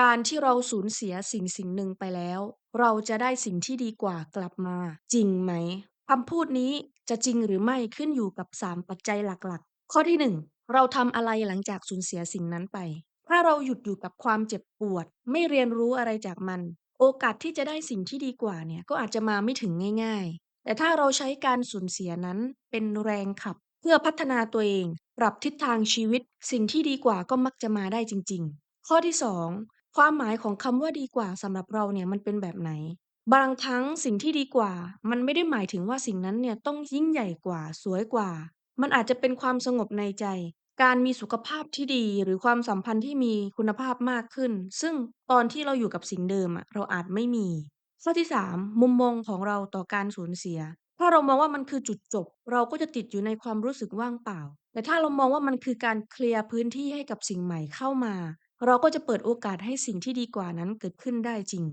การที่เราสูญเสียสิ่งสิ่งหนึ่งไปแล้ว เราจะได้สิ่งที่ดีกว่ากลับมา จริงไหม?คำพูดนี้จะจริงหรือไม่ขึ้นอยู่กับ 3 ปัจจัยหลักๆ ข้อที่ 1 เราทำอะไรหลังจากสูญเสียสิ่งนั้นไป ถ้าเราหยุดอยู่กับความเจ็บปวด ไม่เรียนรู้อะไรจากมัน โอกาสที่จะได้สิ่งที่ดีกว่าเนี่ยก็อาจจะมาไม่ถึงง่าย ๆ แต่ถ้าเราใช้การสูญเสียนั้นเป็นแรงขับ เพื่อพัฒนาตัวเอง ปรับทิศทางชีวิต สิ่งที่ดีกว่าก็มักจะมาได้จริง ๆ ข้อที่ 2 ความหมายของคำว่า ดีกว่า สำหรับเราเนี่ยมันเป็นแบบไหน บางครั้งสิ่งที่ดีกว่า มันไม่ได้หมายถึงว่าสิ่งนั้นเนี่ยต้องยิ่งใหญ่กว่า สวยกว่า มันอาจจะเป็นความสงบในใจ การมีสุขภาพที่ดี หรือความสัมพันธ์ที่มีคุณภาพมากขึ้น ซึ่งตอนที่เราอยู่กับสิ่งเดิมอะ เราอาจไม่มี ข้อที่ 3 มุมมองของเราต่อการสูญเสีย ถ้าเรามองว่ามันคือจุดจบ เราก็จะติดอยู่ในความรู้สึกว่างเปล่า แต่ถ้าเรามองว่ามันคือการเคลียร์พื้นที่ให้กับสิ่งใหม่เข้ามา เราก็จะเปิดโอกาสให้สิ่งที่ดีกว่านั้นเกิดขึ้นได้จริง